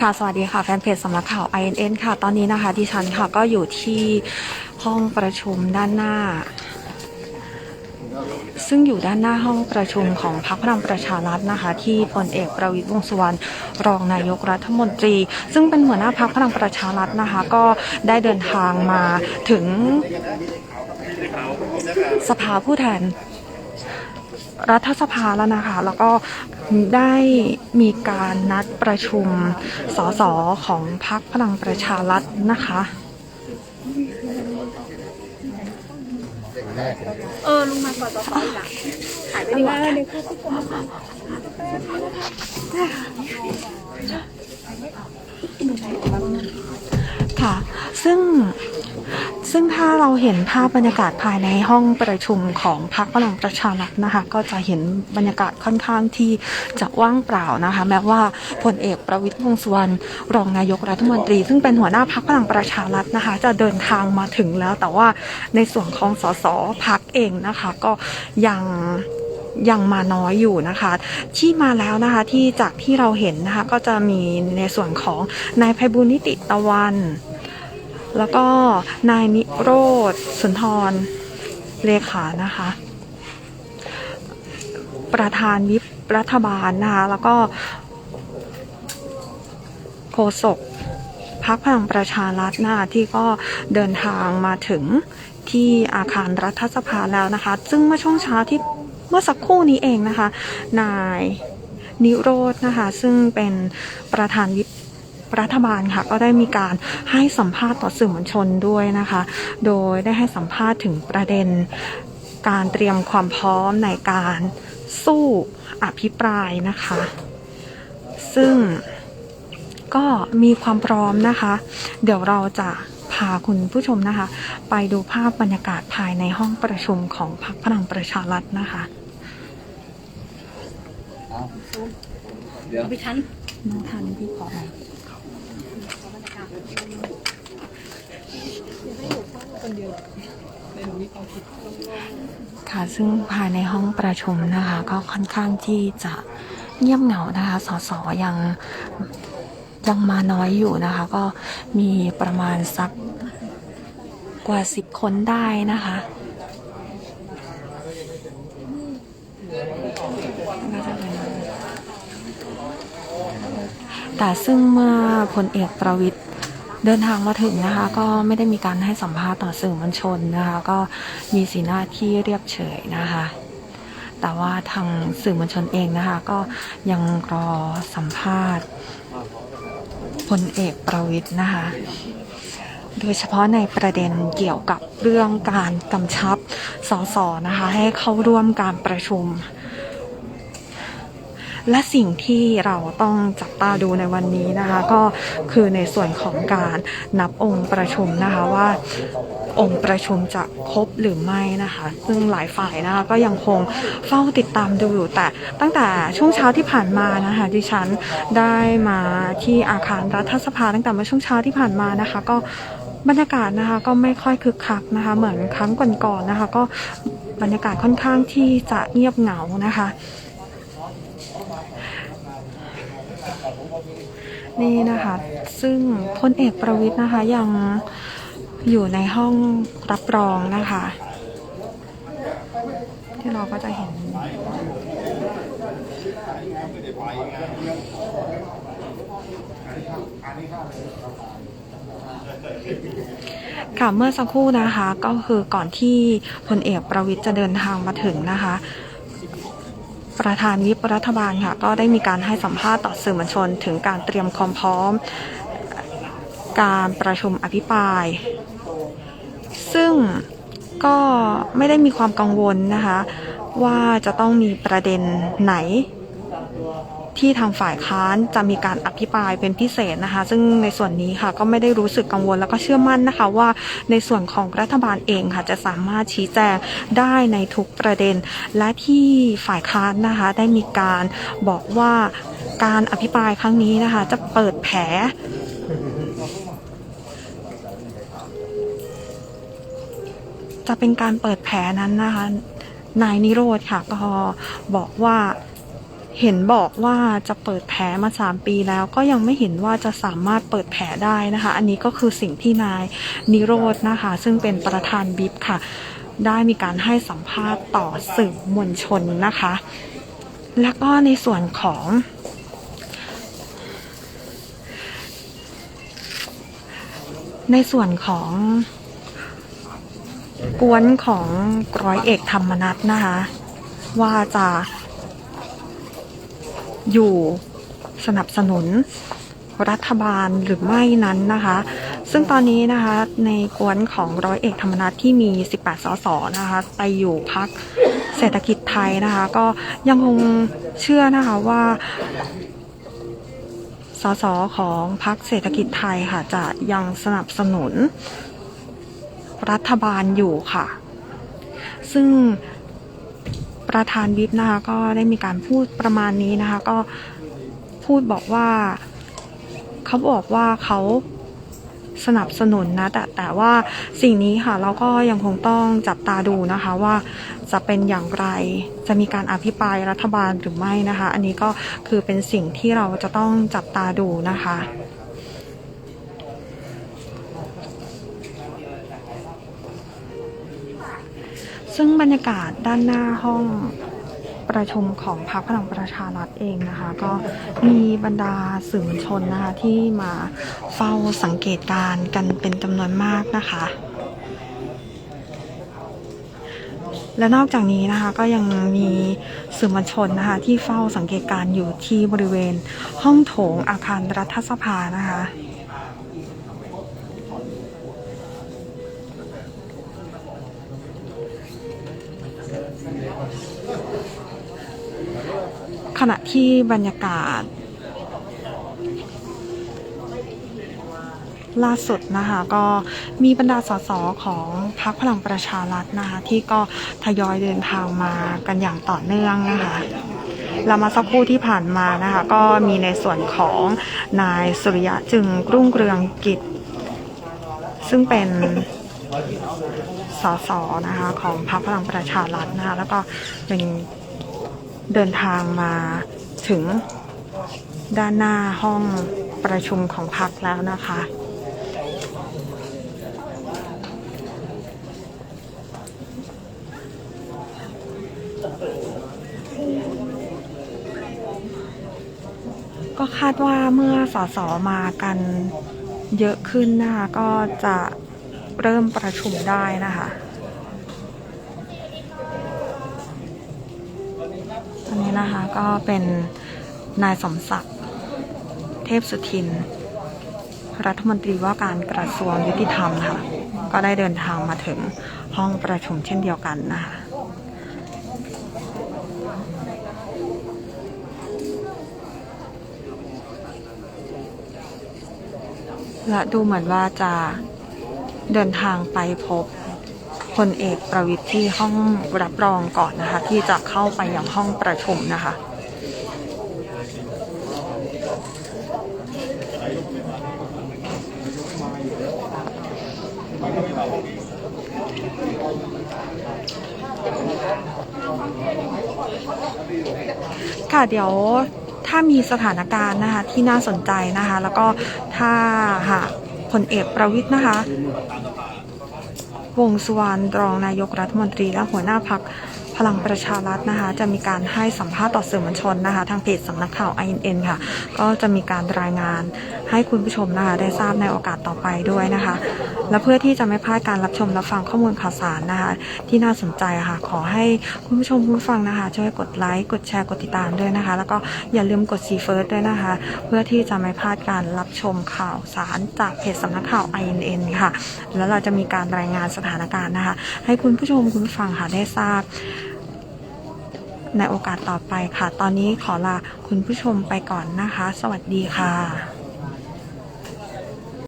ค่ะสวัสดีค่ะแฟนเพจสำนักข่าว INN ค่ะ ตอนนี้นะคะดิฉันค่ะก็อยู่ที่ห้องประชุมด้านหน้า ซึ่งอยู่ด้านหน้าห้องประชุมของพรรคพลังประชารัฐนะคะ ที่พลเอกประวิตรวงสุวรรณรองนายกรัฐมนตรี ซึ่งเป็นหัวหน้าพรรคพลังประชารัฐนะคะ ก็ได้เดินทางมาถึงสภาผู้แทนรัฐสภาแล้วนะคะ แล้วก็ ได้มีการนัดประชุมสสของพรรคพลังประชารัฐนะคะ เออลุงมาก่อนต่อไปหลังหายไปดีกว่าค่ะ ซึ่งซึ่งถ้าเราเห็นภาพบรรยากาศภายในห้องประชุมของพรรคพลังประชารัฐนะคะ ก็จะเห็นบรรยากาศค่อนข้างที่จะว่างเปล่านะคะ แม้ว่าพลเอกประวิตรวงษ์สุวรรณรองนายกรัฐมนตรี ซึ่งเป็นหัวหน้าพรรคพลังประชารัฐนะคะ จะเดินทางมาถึงแล้ว แต่ว่าในส่วนของสสพักเองนะคะ ก็ยังยังมาน้อยอยู่นะคะ ที่มาแล้วนะคะที่จากที่เราเห็นนะคะก็จะมีในส่วนของนายไพบุญนิติตะวัน แล้วก็นายนิโรธสุนทรเลขานะคะ ประธานวิปรัฐบาลนะคะ แล้วก็โฆษกพักพลังประชารัฐนะคะที่ก็เดินทางมาถึงที่อาคารรัฐสภาแล้วนะคะ ซึ่งเมื่อช่วงเช้าที่เมื่อสักครู่นี้เองนะคะ นายนิโรธนะคะ ซึ่งเป็นประธานวิป รัฐบาลค่ะก็ได้มีการให้สัมภาษณ์ต่อสื่อมวลชนด้วยนะคะ โดยได้ให้สัมภาษณ์ถึงประเด็นการเตรียมความพร้อมในการสู้อภิปรายนะคะ ซึ่งก็มีความพร้อมนะคะ เดี๋ยวเราจะพาคุณผู้ชมนะคะ ไปดูภาพบรรยากาศภายในห้องประชุมของพรรคพลังประชารัฐนะคะเอาไปชั้นน้องทันพี่ขอ หน่อยค่ะซึ่งภายในห้องประชุมนะคะ ก็ค่อนข้างที่จะเงียบเหงานะคะสสยังยังมาน้อยอยู่นะคะ ก็มีประมาณสักกว่าสิบคนได้นะคะแต่ซึ่งเมื่อพลเอกประวิตย เดินทางมาถึงนะคะ ก็ไม่ได้มีการให้สัมภาษณ์ต่อสื่อมวลชนนะคะ ก็มีสีหน้าที่เรียบเฉยนะคะ แต่ว่าทางสื่อมวลชนเองนะคะ ก็ยังรอสัมภาษณ์พลเอกประวิตย์นะคะโดยเฉพาะในประเด็นเกี่ยวกับเรื่องการกำชับสสนะคะ ให้เข้าร่วมการประชุม และสิ่งที่เราต้องจับตาดูในวันนี้นะคะ ก็คือในส่วนของการนับองค์ประชุมนะคะว่าองค์ประชุมจะครบหรือไม่นะคะ ซึ่งหลายฝ่ายนะคะก็ยังคงเฝ้าติดตามดูอยู่แต่ตั้งแต่ช่วงเช้าที่ผ่านมานะคะดิฉันได้มาที่อาคารรัฐสภาตั้งแต่เมื่อช่วงเช้าที่ผ่านมานะคะ ก็บรรยากาศนะคะก็ไม่ค่อยคึกคักนะคะ เหมือนครั้งก่อนๆนะคะ ก็บรรยากาศค่อนข้างที่จะเงียบเหงานะคะ นี่นะคะ ซึ่งพลเอกประวิทย์นะคะยังอยู่ในห้องรับรองนะคะ ที่เราก็จะเห็น ค่ะเมื่อสักครู่นะคะก็คือก่อนที่พลเอกประวิทย์จะเดินทางมาถึงนะคะ ประธานวิปรัฐบาลค่ะ ก็ได้มีการให้สัมภาษณ์ต่อสื่อมวลชน ถึงการเตรียมความพร้อม การประชุมอภิปราย ซึ่งก็ไม่ได้มีความกังวลนะคะ ว่าจะต้องมีประเด็นไหน ที่ทางฝ่ายค้านจะมีการอภิปรายเป็นพิเศษนะคะ ซึ่งในส่วนนี้ค่ะก็ไม่ได้รู้สึกกังวลแล้วก็เชื่อมั่นนะคะว่าในส่วนของรัฐบาลเองค่ะจะสามารถชี้แจงได้ในทุกประเด็น และที่ฝ่ายค้านนะคะได้มีการบอกว่าการอภิปรายครั้งนี้นะคะ จะเปิดแผลจะเป็นการเปิดแผลนั้นนะคะ นายนิโรธค่ะ ก็บอกว่า เห็นบอกว่าจะเปิดแผลมา 3 ปีแล้วก็ยังไม่เห็นว่าจะสามารถเปิดแผลได้นะคะ อันนี้ก็คือสิ่งที่นายนิโรธนะคะ ซึ่งเป็นประธานบิบค่ะ ได้มีการให้สัมภาษณ์ต่อสื่อมวลชนนะคะ แล้วก็ในส่วนของในส่วนของกวนของร้อยเอกธรรมนัฐนะคะ ว่าจะ อยู่สนับสนุนรัฐบาลหรือไม่นั้นนะคะ ซึ่งตอนนี้นะคะในกวนของร้อยเอกธรรมนัฐที่มี 18 สสนะคะ ไปอยู่พักเศรษฐกิจไทยนะคะ ก็ยังคงเชื่อนะคะว่าสสของพรรคเศรษฐกิจไทยค่ะจะยังสนับสนุนรัฐบาลอยู่ค่ะ ซึ่ง ประธานวิปนะคะก็ได้มีการพูดประมาณนี้นะคะ ก็พูดบอกว่าเขาบอกว่าเขาสนับสนุนนะ แต่แต่ว่าสิ่งนี้ค่ะเราก็ยังคงต้องจับตาดูนะคะว่าจะเป็นอย่างไรจะมีการอภิปรายรัฐบาลหรือไม่นะคะ อันนี้ก็คือเป็นสิ่งที่เราจะต้องจับตาดูนะคะ ซึ่งบรรยากาศด้านหน้าห้องประชุมของพรรคพลังประชารัฐเองนะคะ ก็มีบรรดาสื่อมวลชนนะคะที่มาเฝ้าสังเกตการกันเป็นจำนวนมากนะคะ และนอกจากนี้นะคะก็ยังมีสื่อมวลชนนะคะที่เฝ้าสังเกตการอยู่ที่บริเวณห้องโถงอาคารรัฐสภานะคะ ขณะที่บรรยากาศ ล่าสุดนะคะ ก็มีบรรดาสสของพรรคพลังประชารัฐนะคะ ที่ก็ทยอยเดินทางมากันอย่างต่อเนื่องนะคะแล้วมาสักครู่ที่ผ่านมานะคะ ก็มีในส่วนของนายสุริยะจึงรุ่งเรืองกิจ ซึ่งเป็นสสนะคะของพรรคพลังประชารัฐนะคะ แล้วก็เป็น เดินทางมาถึงด้านหน้าห้องประชุมของพรรคแล้วนะคะ ก็คาดว่าเมื่อสสมากันเยอะขึ้นนะคะก็จะเริ่มประชุมได้นะคะ นี้นะคะก็เป็นนายสมศักดิ์เทพสุทิน รัฐมนตรีว่าการกระทรวงยุติธรรมค่ะ ก็ได้เดินทางมาถึงห้องประชุมเช่นเดียวกันนะคะและดูเหมือนว่าจะเดินทางไปพบ พลเอกประวิทย์ที่ห้องรับรองก่อนนะคะ ที่จะเข้าไปยังห้องประชุมนะคะค่ะเดี๋ยวถ้ามีสถานการณ์นะคะที่น่าสนใจนะคะ แล้วก็ถ้าหากพลเอกประวิทย์นะคะ วงสุวรรณรองนายกรัฐมนตรีและหัวหน้าพัก พลังประชารัฐนะคะ จะมีการให้สัมภาษณ์ต่อสื่อมวลชนนะคะ ทางเพจสำนักข่าว INN ค่ะ ก็จะมีการรายงานให้คุณผู้ชมนะคะ ได้ทราบในโอกาสต่อไปด้วยนะคะ และเพื่อที่จะไม่พลาดการรับชมรับฟังข้อมูลข่าวสารนะคะ ที่น่าสนใจค่ะ ขอให้คุณผู้ชมคุณผู้ฟังนะคะ ช่วยกดไลค์กดแชร์กดติดตามด้วยนะคะ แล้วก็อย่าลืมกดซีเฟิร์สด้วยนะคะ เพื่อที่จะไม่พลาดการรับชมข่าวสารจากเพจสำนักข่าว INN ค่ะ แล้วเราจะมีการรายงานสถานการณ์นะคะ ให้คุณผู้ชมคุณผู้ฟังค่ะได้ทราบ ในโอกาสต่อไปค่ะ ตอนนี้ขอลาคุณผู้ชมไปก่อนนะคะ สวัสดีค่ะ